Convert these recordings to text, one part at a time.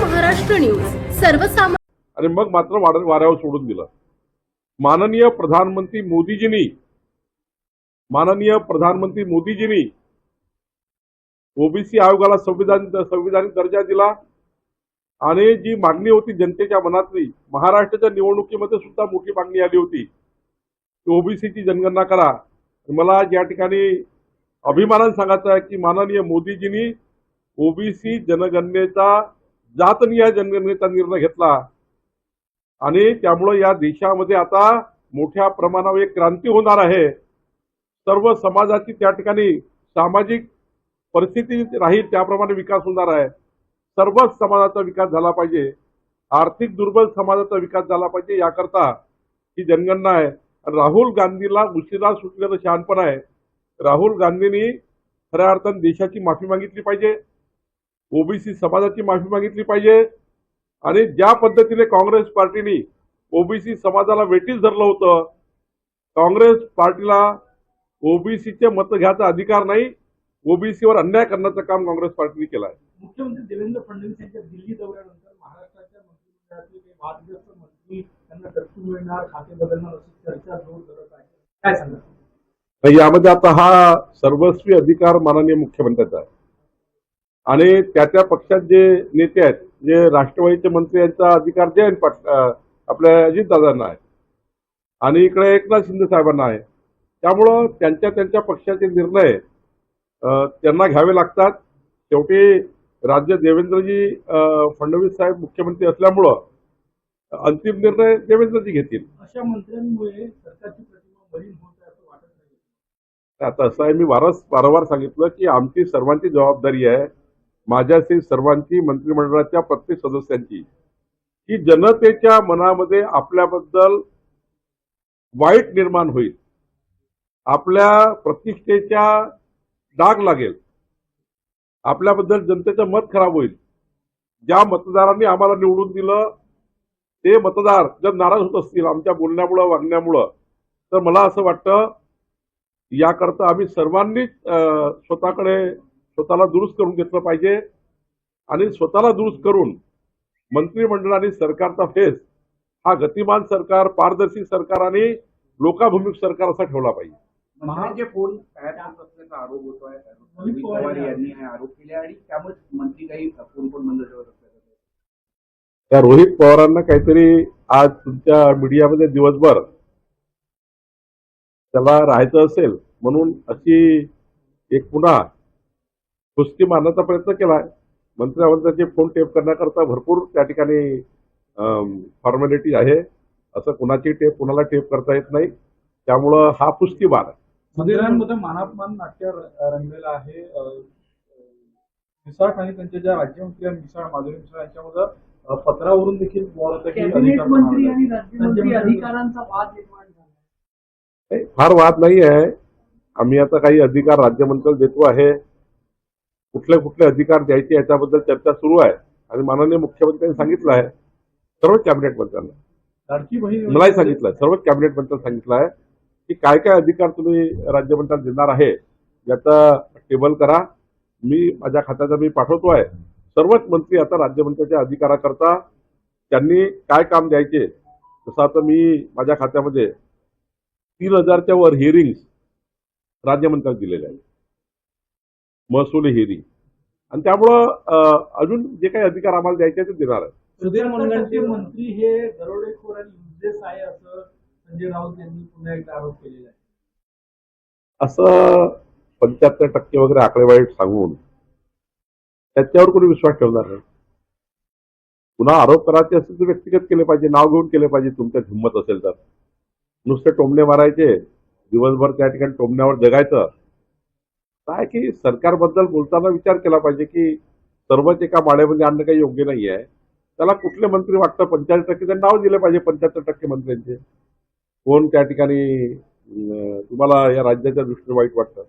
Maharashtra news. सर्वसामान्य आणि मग मात्र वाऱ्यावर सोडून दिलं. माननीय प्रधानमंत्री मोदीजींनी माननीय प्रधानमंत्री मोदीजींनी ओबीसी आयोगाला संविधान संविधानिक दर्जा दिला. आणि जी मागणी होती जनतेच्या मनातली महाराष्ट्राच्या निवडणुकीमध्ये सुद्धा मोठी मागणी आली होती. की ओबीसीची जनगणना करा. मला या ठिकाणी अभिमानाने सांगायचं आहे की माननीय मोदीजींनी ओबीसी जनगणनेचा जातनीय जनगणनेचा निर्णय घेतला. आणि त्यामुळं या देशामध्ये आता मोठ्या प्रमाणावर एक क्रांती होणार आहे. सर्व समाजाची त्या ठिकाणी सामाजिक परिस्थिती राहील त्याप्रमाणे विकास होणार आहे. सर्वच समाजाचा विकास झाला पाहिजे. आर्थिक दुर्बल समाजाचा विकास झाला पाहिजे याकरता ही जनगणना आहे. राहुल गांधीला उशिरा सुटल्याचं शहाणपण आहे. राहुल गांधींनी खऱ्या अर्थानं देशाची माफी मागितली पाहिजे. ओबीसी समाजाची माफी मागितली पाहिजे. आणि ज्या पद्धतीने काँग्रेस पार्टीने ओबीसी समाजाला वेटीस धरलं होतं काँग्रेस पार्टीला ओबीसीचे मत घ्यायचा अधिकार नाही. ओबीसीवर अन्याय करण्याचं काम काँग्रेस पार्टीने केलं आहे मुख्यमंत्री देवेंद्र फडणवीस यांच्या दिल्ली दौऱ्यानंतर महाराष्ट्राच्या मंत्रिमंडळातील वादग्रस्त की त्यांना तरतूद मिळणार खाते बदलणार अशी चर्चा जोर धरत आहे. काय सांगा म्हणजे यामध्ये आता हा सर्वस्वी अधिकार माननीय मुख्यमंत्र्याचा आहे. आणि त्या त्या पक्षात जे नेते आहेत जे राष्ट्रवादीचे मंत्री यांचा अधिकार जयंत पाट आपल्या अजितदादांना आहे. आणि इकडे एकनाथ शिंदे साहेबांना आहे. त्यामुळं त्यांच्या त्यांच्या पक्षाचे निर्णय त्यांना घ्यावे लागतात. शेवटी राज्य देवेंद्रजी फडणवीस साहेब मुख्यमंत्री असल्यामुळं अंतिम निर्णय देवेंद्रजी घेतील. अशा मंत्र्यांमुळे सरकारची प्रतिमा मलिन होत आहे असं वाटत नाही. आता असं आहे मी वारस वारंवार सांगितलं की आमची सर्वांची जबाबदारी आहे माझ्याशी सर्वांची मंत्रिमंडळाच्या प्रत्येक सदस्यांची की जनतेच्या मनामध्ये आपल्याबद्दल वाईट निर्माण होईल आपल्या प्रतिष्ठेच्या डाग लागेल आपल्याबद्दल जनतेचं मत खराब होईल ज्या मतदारांनी आम्हाला निवडून दिलं ते मतदार जर नाराज होत असतील आमच्या बोलण्यामुळं वागण्यामुळं तर मला असं वाटतं याकरता आम्ही सर्वांनीच स्वतःकडे स्वतःला दुरुस्त करून घेतलं पाहिजे. आणि स्वतःला दुरुस्त करून मंत्रिमंडळ आणि सरकारचा फेस हा गतिमान सरकार पारदर्शी सरकार आणि लोकाभिमुख सरकार असा ठेवला पाहिजे. महाराज फोन तयार असल्याचा आरोप होतोय? यांनी आरोप केले आणि त्यामुळे मंत्री काही फोन पण बंद ठेवत त्या रोहित पवारांना काहीतरी आज तुमच्या मीडियामध्ये दिवसभर त्याला राहायचं असेल म्हणून अशी एक पुन्हा कुस्ती मारण्याचा प्रयत्न केलाय. मंत्र्यावंत्र्याचे फोन टेप करण्याकरता भरपूर त्या ठिकाणी फॉर्मॅलिटी आहे. असं कुणाची टेप कुणाला टेप करता येत नाही. त्यामुळं हा कुस्तीबार आहे. मंदिरांमध्ये मानापमान नाट्य रंगलेलं आहे. मिसाळ आणि त्यांच्या ज्या राज्यमंत्री मिसाळ माधुरी मिसाळ यांच्यामध्ये पत्रावरून देखील कॅबिनेट मंत्री आणि. राज्यमंत्री राज्यमंत्री- अधिकारांचा वाद निर्माण झाला. फार वाद नाही आहे. आम्ही आता काही अधिकार राज्यमंत्र्याला देतो आहे. कुठले कुठले अधिकार द्यायचे याच्याबद्दल चर्चा सुरू आहे. आणि माननीय मुख्यमंत्र्यांनी सांगितलं आहे. सर्वच कॅबिनेट मंत्र्यांना. मलाही सांगितलं सर्वच कॅबिनेट मंत्र्यांना सांगितलं आहे की काय काय अधिकार तुम्ही राज्यमंत्र्यांना देणार आहे याचा टेबल करा. मी माझ्या खात्याचा मी पाठवतो आहे. सर्वच मंत्री आता राज्यमंत्र्याच्या अधिकाराकरता त्यांनी काय काम द्यायचे तसं आता मी माझ्या खात्यामध्ये तीन हजारच्या वर हिअरिंग्स राज्यमंत्र्यांना दिलेल्या आहेत. महसुली हिअरिंग आणि त्यामुळं अजून जे काही अधिकार आम्हाला द्यायचे ते देणार आहे सुधीर मुनगंटीवार. मंत्री हे दरोडेखोर आणि युजलेस आहे असं संजय राऊत यांनी पुन्हा एकदा आरोप केलेला आहे. असं पंच्याहत्तर टक्के वगैरे आकडेवारी सांगून त्याच्यावर कोणी विश्वास ठेवणार नाही. पुन्हा आरोप करायचे असेल तर व्यक्तिगत केले पाहिजे नाव घेऊन केले पाहिजे तुमच्या हिंमत असेल तर. नुसते टोमणे मारायचे दिवसभर त्या ठिकाणी टोमण्यावर जगायचं. काय की सरकारबद्दल बोलताना विचार केला पाहिजे की सर्वच एका माळ्यामध्ये आणणं काही योग्य नाही आहे त्याला कुठले मंत्री वाटतं? पंच्याहत्तर टक्के नाव दिले पाहिजे पंच्याहत्तर टक्के मंत्र्यांचे. कोण त्या ठिकाणी तुम्हाला या राज्याच्या दृष्टीने वाईट वाटतं?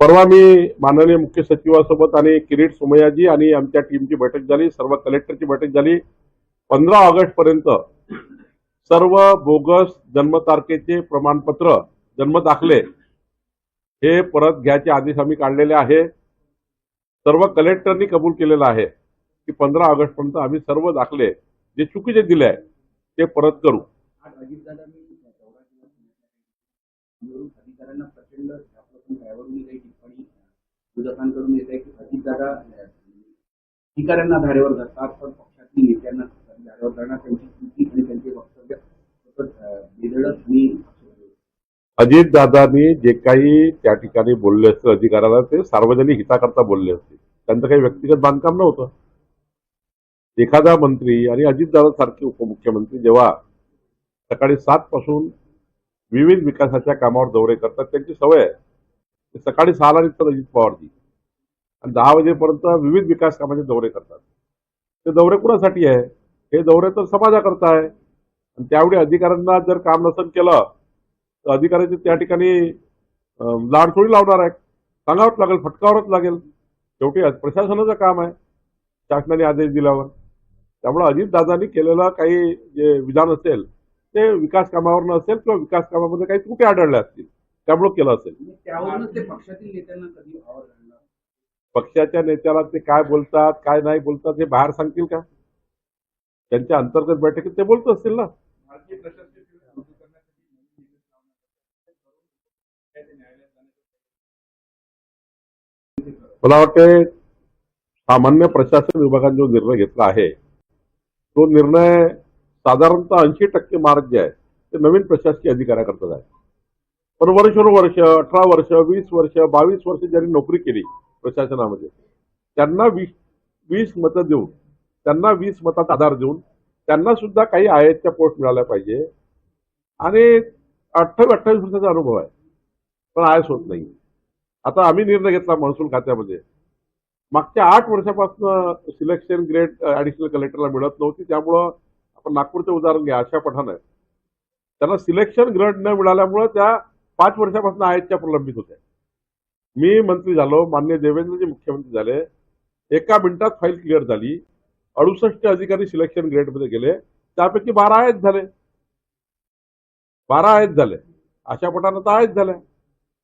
परवा मी माननीय मुख्य सचिवासोबत आणि किरीट सोमयाजी आणि आमच्या टीमची बैठक झाली. सर्व कलेक्टरची बैठक झाली. पंधरा ऑगस्ट पर्यंत सर्व बोगस जन्मतारखेचे प्रमाणपत्र जन्मदाखले हे परत घ्यायचे आदेश आम्ही काढलेले आहे. सर्व कलेक्टरनी कबूल केलेलं आहे की पंधरा ऑगस्ट पर्यंत आम्ही सर्व दाखले जे चुकीचे दिले आहे ते परत करू आज अजितदादांनी दौरा केला म्हणून अधिकाऱ्यांना प्रचंड आपल्याकडून ड्रायव्हरनी काही टिप्पणी विरोधकांकडून येत आहे की अजितदादा अं, अधिकाऱ्यांना धारेवर धरतात पण पक्षातील नेत्यांना धारेवर धरणार त्यांची कृती आणि त्यांचे वक्तव्य सतत अं, बेधडक आणि अजितदादांनी जे काही त्या ठिकाणी बोलले असते अधिकाऱ्याला ते सार्वजनिक हिताकरता बोलले असते त्यांचं काही व्यक्तिगत बांधकाम नव्हतं. एखादा मंत्री आणि अजितदादा सारखे उपमुख्यमंत्री जेव्हा सकाळी सात पासून विविध विकासाच्या कामावर दौरे करतात. त्यांची सवय आहे. ते सकाळी सहाला निघतात अजित पवारजी. आणि दहा वाजेपर्यंत विविध विकास कामाचे दौरे करतात. ते दौरे कुणासाठी आहे? हे दौरे तर समाजाकरता आहे. आणि त्यावेळी अधिकाऱ्यांना जर काम नसेल केलं तर अधिकाऱ्याची त्या ठिकाणी लाड थोडी लावणार आहे सांगावंच लागेल फटकावरच लागेल. शेवटी प्रशासनाचं काम आहे. शासनाने आदेश दिल्यावर. त्यामुळे अजितदादांनी केलेलं काही जे विधान असेल ते विकास कामावर नसेल किंवा विकास कामामध्ये काही त्रुटी आढळल्या असतील त्यामुळे केलं असेल. पक्षातील नेत्यांना कधी पक्षाच्या नेत्याला ते काय बोलतात काय नाही बोलतात हे बाहेर सांगतील का? त्यांच्या अंतर्गत बैठकीत ते बोलत असतील ना. मला वाटते सामान्य प्रशासन विभागाने जो निर्णय घेतला आहे तो निर्णय साधारणतः ऐंशी टक्के मार्क जे आहे ते नवीन प्रशासकीय अधिकाऱ्याकरता आहे पण वर्षानुवर्ष अठरा वर्ष वीस वर्ष बावीस वर्ष ज्यांनी नोकरी केली प्रशासनामध्ये त्यांना वीस वीस मतं देऊन त्यांना वीस मतात आधार देऊन त्यांना सुद्धा काही आय एसच्या पोस्ट मिळाल्या पाहिजे. आणि अठ्ठावीस अठ्ठावीस वर्षाचा अनुभव आहे. पण आयस होत नाही. आता आम्ही निर्णय घेतला महसूल खात्यामध्ये. मागच्या आठ वर्षापासून सिलेक्शन ग्रेड ऍडिशनल कलेक्टरला मिळत नव्हती. त्यामुळं आपण नागपूरचं उदाहरण घ्या आशा पठाण आहे त्यांना सिलेक्शन ग्रेड न मिळाल्यामुळं त्या पाच वर्षापासून आयच्या प्रलंबित होत्या. मी मंत्री झालो मान्य देवेंद्रजी मुख्यमंत्री झाले. एका मिनिटात फाईल क्लिअर झाली. अडुसष्ट अधिकारी सिलेक्शन ग्रेडमध्ये गेले. त्यापैकी बारा आयत झाले. बारा आयत झाले. आशा पटानं तर आयत झाल्या.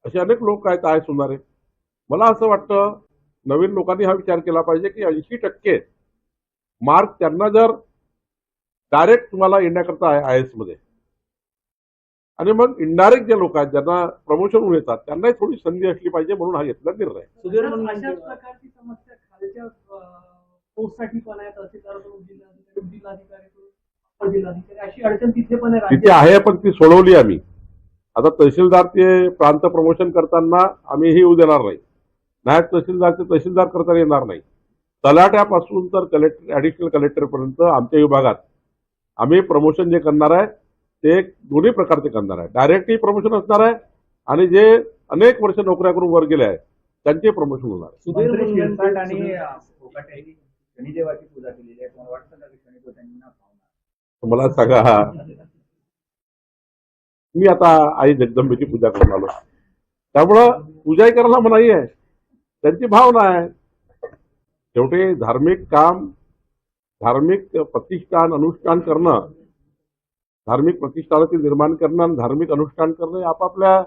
असे अनेक लोक आहेत आयत होणारे. मला असं वाटतं नवीन लोकांनी हा विचार केला पाहिजे की ऐंशी टक्के मार्क त्यांना जर डायरेक्ट तुम्हाला येण्याकरता आहे आय एसमध्ये. आणि मग इनडायरेक्ट जे लोक आहेत ज्यांना प्रमोशन होऊन येतात त्यांनाही थोडी संधी असली पाहिजे म्हणून हा घेतला निर्णय. अडचण तिथे पण आहे पण ती सोडवली आम्ही. आता तहसीलदार ते प्रांत प्रमोशन करताना आम्ही हे येऊ देणार नाही. नायब तहसीलदारचे तहसीलदार करता येणार नाही. तलाट्यापासून तर कलेक्टर ऍडिशनल कलेक्टर पर्यंत आमच्या विभागात आम्ही प्रमोशन जे करणार आहे ते दोन्ही प्रकारचे करणार आहे. डायरेक्टही प्रमोशन असणार आहे आणि जे अनेक वर्ष नोकऱ्या करून वर गेले आहेत त्यांचे प्रमोशन होणार आहे. मला सांगा. मी आता आई जगदंबेची पूजा करून आलो. त्यामुळं पूजाही करायला मनाई आहे. त्यांची भावना आहे. शेवटी धार्मिक काम धार्मिक प्रतिष्ठान अनुष्ठान करणं धार्मिक प्रतिष्ठानाचे निर्माण करणं आणि धार्मिक अनुष्ठान करणं हे आपापल्या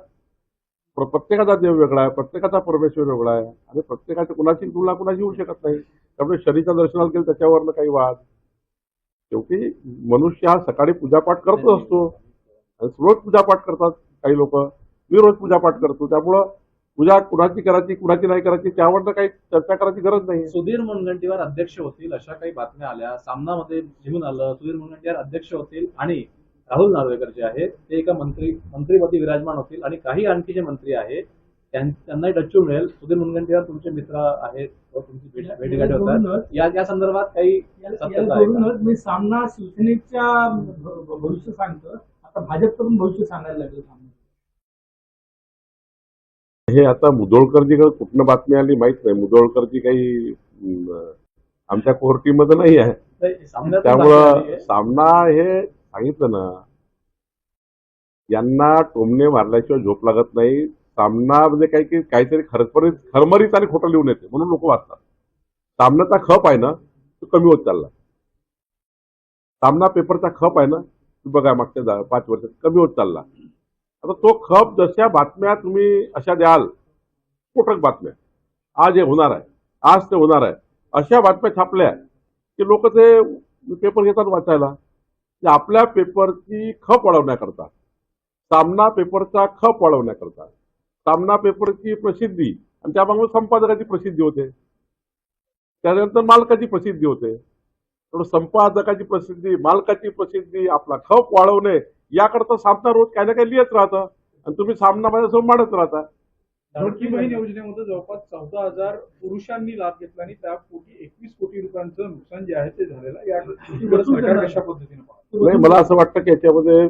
प्र- प्रत्येकाचा देव वेगळा आहे प्रत्येकाचा परमेश्वर वेगळा आहे आणि प्रत्येकाच्या कुणाची तुलना कुणाची होऊ शकत नाही. त्यामुळे शरीरच्या दर्शनाला केलं त्याच्यावरनं काही वाद. शेवटी मनुष्य हा सकाळी पूजापाठ करतच असतो. आणि रोज पूजापाठ करतात काही लोक. मी रोज पूजापाठ करतो. त्यामुळं पूजा कुणाची करायची कुणाची नाही करायची त्यावर काही चर्चा करायची गरज नाही. सुधीर मुनगंटीवार अध्यक्ष होतील अशा काही बातम्या आल्या. सामनामध्ये निघून आलं सुधीर मुनगंटीवार अध्यक्ष होतील आणि राहुल नार्वेकर जे आहेत ते एका मंत्री मंत्रीपदी विराजमान होतील आणि काही आणखी जे मंत्री आहेत त्यां- त्यांनाही डच्चू मिळेल. सुधीर मुनगंटीवार तुमचे मित्र आहेत व तुमची भेट- भेटीगाठी होतात या या संदर्भात काही मी सामना शिवसेनेच्या भविष्य सांगतो. आता भाजपकडून भविष्य सांगायला लागेल सामना. हे आता मुदोळकरजी कुठनं बातमी आली माहीत नाही. मुदोळकरजी काही आमच्या कोर टीममध्ये नाही आहे त्यामुळं. सामना हे सांगितलं ना यांना टोमणे मारल्याशिवाय झोप लागत नाही. सामना म्हणजे काही काही काहीतरी खरमरीत खरमरीत आणि खोटं लिहून येते म्हणून लोक वाचतात. सामन्याचा खप आहे ना तो कमी होत चालला. सामना पेपरचा खप आहे ना तो बघा मागच्या पाच वर्षात कमी होत चालला. आता तो खप जशा बातम्या तुम्ही अशा द्याल स्फोटक बातम्या. आज हे होणार आहे आज ते होणार आहे. अशा बातम्या छापल्या की लोक ते पेपर घेतात वाचायला. की आपल्या पेपरची खप वाढवण्याकरता सामना पेपरचा खप वाढवण्याकरता सामना पेपरची प्रसिद्धी आणि त्यामागून संपादकाची प्रसिद्धी होते. त्यानंतर मालकाची प्रसिद्धी होते. थोडं संपादकाची प्रसिद्धी मालकाची प्रसिद्धी आपला खप वाढवणे याकरता सामना रोज काही ना काही लिहित राहतं. आणि तुम्ही सामना माझ्यासमोर मांडत राहता. लाडकी बहीण योजनेमध्ये जवळपास चौदा हजार पुरुषांनी लाभ घेतला आणि त्या पोटी एकवीस कोटी रुपयांचं नुकसान जे आहे ते झालेलं. या कशा पद्धतीने मला असं वाटतं की याच्यामध्ये